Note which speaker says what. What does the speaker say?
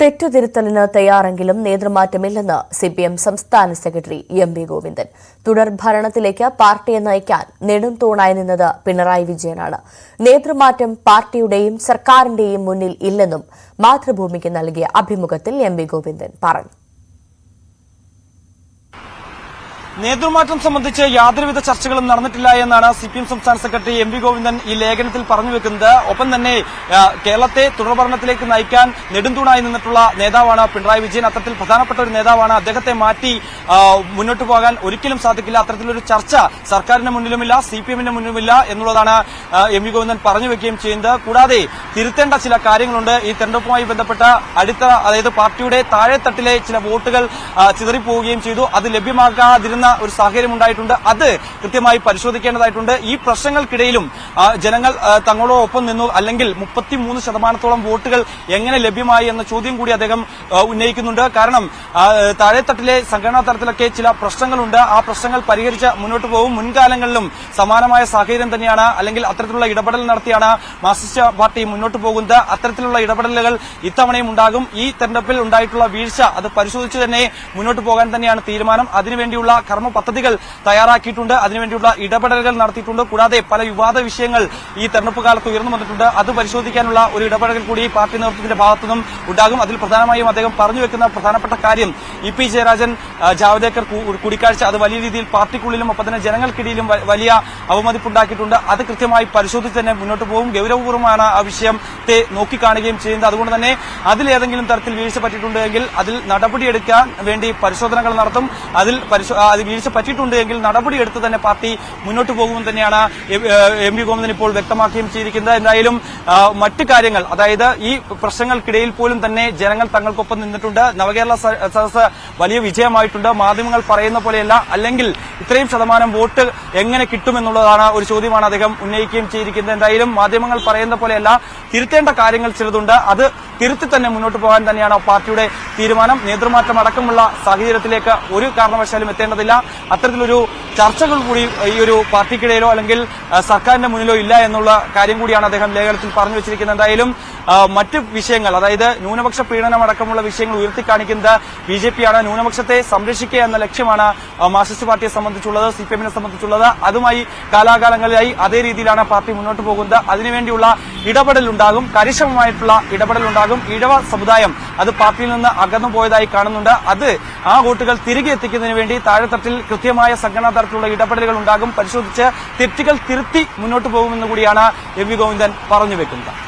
Speaker 1: തെറ്റുതിരുത്തലിന് തയ്യാറെങ്കിലും നേതൃമാറ്റമില്ലെന്ന് C P M സംസ്ഥാന സെക്രട്ടറി എം വി ഗോവിന്ദൻ. തുടർ ഭരണത്തിലേക്ക് പാർട്ടിയെ നയിക്കാൻ നെടും തൂണായി നിന്നത് പിണറായി വിജയനാണ്. നേതൃമാറ്റം പാർട്ടിയുടെയും സർക്കാരിന്റെയും മുന്നിൽ ഇല്ലെന്നും മാതൃഭൂമിക്ക് നൽകിയ അഭിമുഖത്തിൽ എം വി ഗോവിന്ദൻ പറഞ്ഞു.
Speaker 2: നേതൃമാറ്റം സംബന്ധിച്ച് യാതൊരുവിധ ചർച്ചകളും നടന്നിട്ടില്ല എന്നാണ് സി പി എം സംസ്ഥാന സെക്രട്ടറി എം വി ഗോവിന്ദൻ ഈ ലേഖനത്തിൽ പറഞ്ഞു വെക്കുന്നത്. ഒപ്പം തന്നെ കേരളത്തെ തുടർഭരണത്തിലേക്ക് നയിക്കാൻ നെടുന്തൂണായി നിന്നിട്ടുള്ള നേതാവാണ് പിണറായി വിജയൻ. അത്തരത്തിൽ പ്രധാനപ്പെട്ട ഒരു നേതാവാണ് അദ്ദേഹത്തെ മാറ്റി മുന്നോട്ട് പോകാൻ ഒരിക്കലും സാധിക്കില്ല. അത്തരത്തിലൊരു ചർച്ച സർക്കാരിന് മുന്നിലുമില്ല സി പി എമ്മിന് മുന്നിലുമില്ല എന്നുള്ളതാണ് എം വി ഗോവിന്ദൻ പറഞ്ഞു വെക്കുകയും ചെയ്യുന്നത്. കൂടാതെ തിരുത്തേണ്ട ചില കാര്യങ്ങളുണ്ട്. ഈ തെരഞ്ഞെടുപ്പുമായി ബന്ധപ്പെട്ട അടുത്ത അതായത് പാർട്ടിയുടെ താഴെത്തട്ടിലെ ചില വോട്ടുകൾ ചിതറിപ്പോവുകയും ചെയ്തു. അത് ലഭ്യമാകാതിരുന്ന ഒരു സാഹചര്യം ഉണ്ടായിട്ടുണ്ട്. അത് കൃത്യമായി പരിശോധിക്കേണ്ടതായിട്ടുണ്ട്. ഈ പ്രശ്നങ്ങൾക്കിടയിലും ജനങ്ങൾ തങ്ങളോ തങ്ങളോടൊപ്പം നിന്നു അല്ലെങ്കിൽ മുപ്പത്തിമൂന്ന് ശതമാനത്തോളം വോട്ടുകൾ എങ്ങനെ ലഭ്യമായി എന്ന ചോദ്യം കൂടി അദ്ദേഹം ഉന്നയിക്കുന്നുണ്ട്. കാരണം താഴെത്തട്ടിലെ സംഘടനാ തലത്തിലൊക്കെ ചില പ്രശ്നങ്ങളുണ്ട്. ആ പ്രശ്നങ്ങൾ പരിഹരിച്ച് മുന്നോട്ട് പോകും. മുൻകാലങ്ങളിലും സമാനമായ സാഹചര്യം തന്നെയാണ്. അല്ലെങ്കിൽ അത്തരത്തിലുള്ള ഇടപെടൽ നടത്തിയാണ് മാർക്സിസ്റ്റ് പാർട്ടി മുന്നോട്ട് പോകുന്നത്. അത്തരത്തിലുള്ള ഇടപെടലുകൾ ഇത്തവണയും ഉണ്ടാകും. ഈ തെരഞ്ഞെടുപ്പിൽ ഉണ്ടായിട്ടുള്ള വീഴ്ച അത് പരിശോധിച്ച് തന്നെ മുന്നോട്ട് പോകാൻ തന്നെയാണ് തീരുമാനം. അതിനുവേണ്ടിയുള്ള കർമ്മ പദ്ധതികൾ തയ്യാറാക്കിയിട്ടുണ്ട്. അതിനുവേണ്ടിയുള്ള ഇടപെടലുകൾ നടത്തിയിട്ടുണ്ട്. കൂടാതെ പല വിവാദ വിഷയങ്ങൾ ഈ തെരഞ്ഞെടുപ്പ് കാലത്ത് ഉയർന്നു വന്നിട്ടുണ്ട്. അത് പരിശോധിക്കാനുള്ള ഒരു ഇടപെടൽ കൂടി പാർട്ടി നേതൃത്വത്തിന്റെ ഭാഗത്തുനിന്നും ഉണ്ടാകും. അതിൽ പ്രധാനമായും അദ്ദേഹം പറഞ്ഞു വെക്കുന്ന പ്രധാനപ്പെട്ട കാര്യം ഇ പി ജയരാജൻ ജാവദേക്കർ കൂടിക്കാഴ്ച. അത് വലിയ രീതിയിൽ പാർട്ടിക്കുള്ളിലും ഒപ്പം തന്നെ ജനങ്ങൾക്കിടയിലും വലിയ അവമതിപ്പുണ്ടാക്കിയിട്ടുണ്ട്. അത് കൃത്യമായി പരിശോധിച്ച് തന്നെ മുന്നോട്ട് പോകും. ഗൌരവപൂർവമാണ് ആ വിഷയത്തെ നോക്കിക്കാണുകയും ചെയ്യുന്നത്. അതുകൊണ്ട് തന്നെ അതിലേതെങ്കിലും തരത്തിൽ വീഴ്ച പറ്റിയിട്ടുണ്ടെങ്കിൽ അതിൽ നടപടിയെടുക്കാൻ വേണ്ടി പരിശോധനകൾ നടത്തും. അതിൽ വീഴ്ച പറ്റിയിട്ടുണ്ട് എങ്കിൽ നടപടിയെടുത്ത് തന്നെ പാർട്ടി മുന്നോട്ട് പോകുമെന്ന് തന്നെയാണ് എം- വി ഗോവിന്ദൻ ഇപ്പോൾ വ്യക്തമാക്കുകയും ചെയ്തിരിക്കുന്നത്. എന്തായാലും മറ്റ് കാര്യങ്ങൾ അതായത് ഈ പ്രശ്നങ്ങൾക്കിടയിൽ പോലും തന്നെ ജനങ്ങൾ തങ്ങൾക്കൊപ്പം നിന്നിട്ടുണ്ട്. നവകേരള സദസ് വലിയ വിജയമായിട്ടുണ്ട്. മാധ്യമങ്ങൾ പറയുന്ന പോലെയല്ല. അല്ലെങ്കിൽ ഇത്രയും ശതമാനം വോട്ട് എങ്ങനെ കിട്ടുമെന്നുള്ളതാണ് ഒരു ചോദ്യമാണ് അദ്ദേഹം ഉന്നയിക്കുകയും ചെയ്തിരിക്കുന്നത്. എന്തായാലും മാധ്യമങ്ങൾ പറയുന്ന പോലെയല്ല. തിരുത്തേണ്ട കാര്യങ്ങൾ ചിലതുണ്ട്. അത് തിരുത്തി തന്നെ മുന്നോട്ട് പോകാൻ തന്നെയാണ് പാർട്ടിയുടെ തീരുമാനം. നേതൃമാറ്റം അടക്കമുള്ള സാഹചര്യത്തിലേക്ക് ഒരു കാരണവശാലും എത്തേണ്ടതില്ല. അത്തരത്തിലൊരു ചർച്ചകൾ കൂടി ഈ ഒരു പാർട്ടിക്കിടയിലോ അല്ലെങ്കിൽ സർക്കാരിന്റെ മുന്നിലോ ഇല്ല എന്നുള്ള കാര്യം കൂടിയാണ് അദ്ദേഹം ലേഖനത്തിൽ പറഞ്ഞു വെച്ചിരിക്കുന്നത്. എന്തായാലും മറ്റ് വിഷയങ്ങൾ അതായത് ന്യൂനപക്ഷ പീഡനം അടക്കമുള്ള വിഷയങ്ങൾ ഉയർത്തിക്കാണിക്കുന്നത് ബി ജെ പിയാണ് ന്യൂനപക്ഷത്തെ സംരക്ഷിക്കുക എന്ന ലക്ഷ്യമാണ് മാർക്സിസ്റ്റ് പാർട്ടിയെ സംബന്ധിച്ചുള്ളത് സി പി എമ്മിനെ സംബന്ധിച്ചുള്ളത്. അതുമായി കാലാകാലങ്ങളിലായി അതേ രീതിയിലാണ് പാർട്ടി മുന്നോട്ട് പോകുന്നത്. അതിനുവേണ്ടിയുള്ള ഇടപെടലുണ്ടാകും. കാര്യക്ഷമമായിട്ടുള്ള ഇടപെടൽ ഉണ്ടാകും ഇടവ സമുദായം അത് പാർട്ടിയിൽ നിന്ന് അകന്നു പോയതായി കാണുന്നുണ്ട്. അത് ആ വോട്ടുകൾ തിരികെ എത്തിക്കുന്നതിന് വേണ്ടി താഴെത്തട്ടിൽ കൃത്യമായ സംഘടനാ തരത്തിലുള്ള ഇടപെടലുകൾ ഉണ്ടാകും. പരിശോധിച്ച് തെറ്റുകൾ തിരുത്തി മുന്നോട്ട് പോകുമെന്ന് കൂടിയാണ് എം വി ഗോവിന്ദൻ പറഞ്ഞു വെക്കുന്നത്.